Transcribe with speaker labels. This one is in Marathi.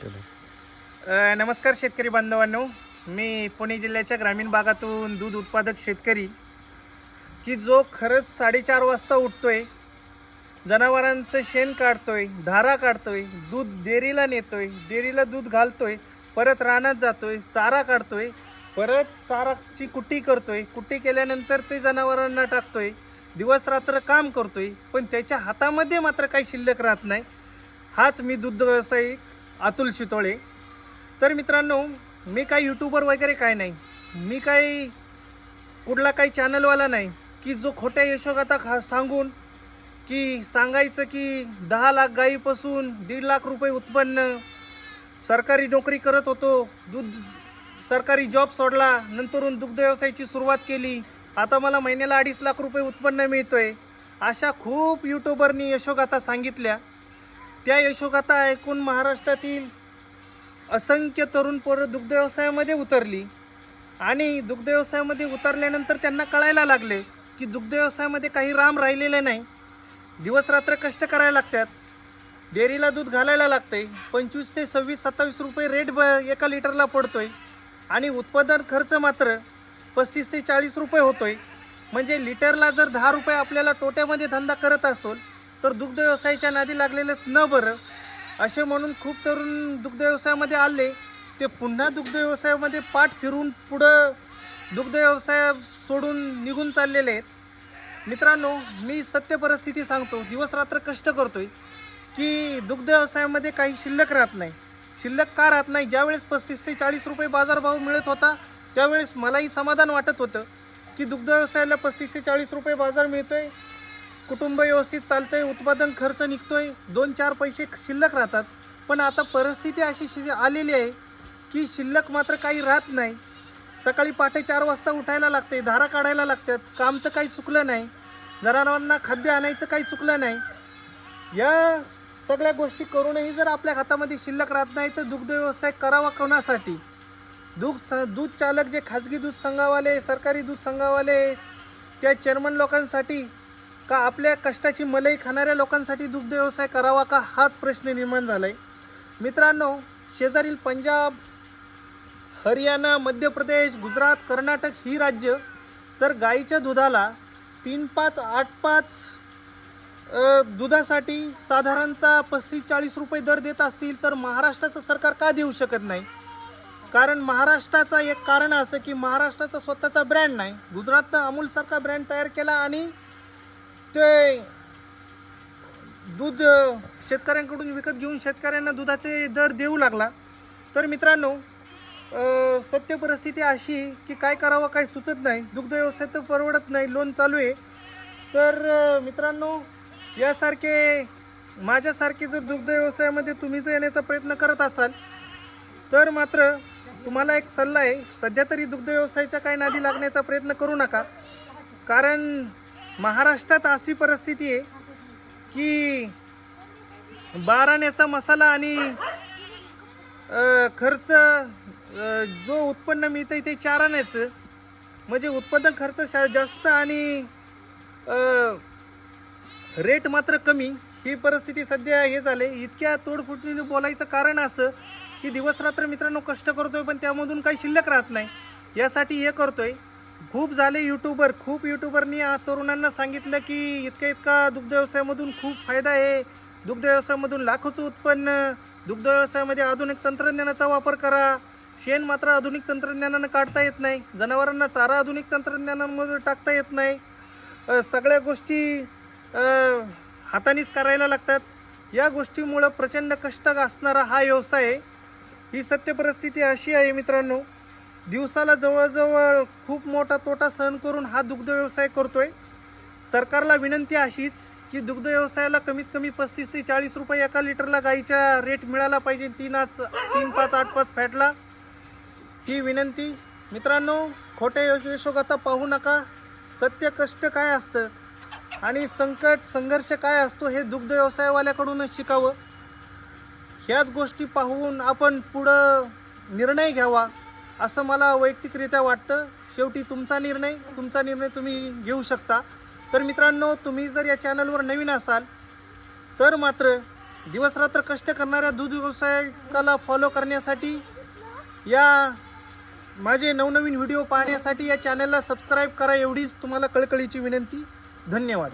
Speaker 1: चलो.
Speaker 2: नमस्कार शेतकरी बांधवांनो. मी पुणे जिल्ह्याच्या ग्रामीण भागातून दूध उत्पादक शेतकरी की जो खरंच साडेचार वाजता उठतोय जनावरांचं शेण काढतोय धारा काढतोय दूध डेअरीला नेतोय डेअरीला दूध घालतोय परत रानात जातोय चारा काढतोय परत चाराची कुट्टी करतोय कुट्टी केल्यानंतर ते जनावरांना टाकतोय दिवस रात्र काम करतोय पण त्याच्या हातामध्ये मात्र काही शिल्लक राहत नाही. हाच मी दूध व्यावसायिक अतुल शितोळे. तर मित्रांनो मी काही यूट्यूबर वगैरे काय नाही. मी काही कुठला काही चॅनलवाला नाही. की जो खोट्या यशोगाथा खा सांगून की सांगायचं की दहा लाख गाईपासून दीड लाख रुपये उत्पन्न सरकारी नोकरी करत होतो दूध सरकारी जॉब सोडला नंतरून दुग्ध व्यवसायाची सुरुवात केली आता मला महिन्याला अडीच लाख रुपये उत्पन्न मिळतोय अशा खूप यूट्यूबरनी यशोगाथा सांगितल्या. त्या यशोगाथा ऐकून महाराष्ट्रातील असंख्य तरुण पोरं दुग्धव्यवसायामध्ये उतरली. आणि दुग्धव्यवसायामध्ये उतरल्यानंतर त्यांना कळायला लागले की दुग्धव्यवसायामध्ये काही राम राहिलेले नाही. दिवस रात्र कष्ट करायला लागतात. डेअरीला दूध घालायला लागतंय. पंचवीस ते सव्वीस सत्तावीस रुपये रेट ब एका लिटरला पडतोय. आणि उत्पादन खर्च मात्र पस्तीस ते चाळीस रुपये होतोय. म्हणजे लिटरला जर दहा रुपये आपल्याला तोट्यामध्ये धंदा करत असोल तर दुग्ध व्यवसायाच्या नादी लागलेलंच न बरं. असे म्हणून खूप तरुण दुग्ध व्यवसायामध्ये आले. ते पुन्हा दुग्ध व्यवसायामध्ये पाठ फिरून पुढं दुग्ध व्यवसाय सोडून निघून चाललेले आहेत. मित्रांनो मी सत्य परिस्थिती सांगतो. दिवस रात्र कष्ट करतोय की दुग्ध व्यवसायामध्ये काही शिल्लक राहत नाही. शिल्लक का राहत नाही? ज्यावेळेस पस्तीस ते चाळीस रुपये बाजारभाव मिळत होता त्यावेळेस मलाही समाधान वाटत होतं की दुग्ध व्यवसायाला पस्तीस ते चाळीस रुपये बाजार मिळतोय. कुटुंब व्यवस्थित चालतंय उत्पादन खर्च निघतोय दोन चार पैसे शिल्लक राहतात. पण आता परिस्थिती अशी शि आलेली आहे की शिल्लक मात्र काही राहत नाही. सकाळी पहाटे चार वाजता उठायला लागते धारा काढायला लागतात काम तर काही चुकलं नाही. जनावरांना खाद्य आणायचं काही चुकलं नाही. या सगळ्या गोष्टी करूनही जर आपल्या हातामध्ये शिल्लक राहत नाही तर दुग्ध व्यवसाय करावा कोणासाठी? दूध स दूध चालक जे खाजगी दूध संघावाले सरकारी दूध संघावाले त्या चेअरमन लोकांसाठी का आपल्या कष्टाची मलई खाणाऱ्या लोकांसाठी दुग्ध व्यवसाय करावा का? हाच प्रश्न निर्माण झाला आहे मित्रांनो शेजारील पंजाब हरियाणा मध्य प्रदेश गुजरात कर्नाटक ही राज्य जर गाईच्या दुधाला तीन पाच आठ पाच दुधासाठी साधारणतः पस्तीस चाळीस रुपये दर देत असतील तर महाराष्ट्राचं सरकार का देऊ शकत नाही? कारण महाराष्ट्राचं एक कारण असं की महाराष्ट्राचा स्वतःचा ब्रँड नाही. गुजरातनं अमूलसारखा ब्रँड तयार केला आणि ते दूध शेतकऱ्यांकडून विकत घेऊन शेतकऱ्यांना दुधाचे दर देऊ लागला. तर मित्रांनो सत्य परिस्थिती अशी की काय करावं काय सुचत नाही. दुग्ध व्यवसाय तर परवडत नाही लोन चालू आहे. तर मित्रांनो यासारखे माझ्यासारखे जर दुग्ध व्यवसायामध्ये तुम्ही जर येण्याचा प्रयत्न करत असाल तर मात्र तुम्हाला एक सल्ला आहे सध्या तरी दुग्ध व्यवसायाच्या काय नादी लागण्याचा प्रयत्न करू नका. कारण महाराष्ट्रात अशी परिस्थिती आहे की बाराण्याचा मसाला आणि खर्च जो उत्पन्न मिळतं ते चार आण्याचं म्हणजे उत्पादन खर्च शा जास्त आणि रेट मात्र कमी. ही परिस्थिती सध्या हे झाले इतक्या तोडफुटीने बोलायचं कारण असं की दिवस रात्र मित्रांनो कष्ट करतोय पण त्यामधून काही शिल्लक राहत नाही. यासाठी हे करतोय. खूप झाले यूट्यूबर खूप यूट्यूबरनी तरुणांना सांगितलं की इतका इतका दुग्ध व्यवसायामधून खूप फायदा आहे. दुग्ध व्यवसायामधून लाखोचं उत्पन्न दुग्ध व्यवसायामध्ये आधुनिक तंत्रज्ञानाचा वापर करा. शेण मात्र आधुनिक तंत्रज्ञानानं काढता येत नाही. जनावरांना चारा आधुनिक तंत्रज्ञानामध्ये टाकता येत नाही. सगळ्या गोष्टी हातानेच करायला लागतात. या गोष्टीमुळं प्रचंड कष्ट असणारा हा व्यवसाय आहे. ही सत्य परिस्थिती अशी आहे मित्रांनो. दिवसाला जवळजवळ खूप मोठा तोटा सहन करून हा दुग्ध व्यवसाय करतोय. सरकारला विनंती अशीच की दुग्ध व्यवसायाला कमीत कमी पस्तीस ते चाळीस रुपये एका लिटरला गाईचा रेट मिळाला पाहिजे. तीन आज तीन पाच आठ पाच फॅटला. ही विनंती. मित्रांनो खोट्या यशोगाथा पाहू नका. सत्य कष्ट काय असतं आणि संकट संघर्ष काय असतो हे दुग्ध व्यवसायवाल्याकडूनच शिकावं. ह्याच गोष्टी पाहून आपण पुढं निर्णय घ्यावा. असं मला वैयक्तिकरित्या वाटतं. शेवटी तुमचा निर्णय तुमचा निर्णय तुम्ही घेऊ शकता. तर मित्रांनो तुम्ही जर या चॅनलवर नवीन असाल तर मात्र दिवसरात्र कष्ट करणाऱ्या दूध व्यवसायिकाला फॉलो करण्यासाठी या माझे नवनवीन व्हिडिओ पाहण्यासाठी या चॅनलला सबस्क्राईब करा एवढीच तुम्हाला कळकळीची विनंती. धन्यवाद.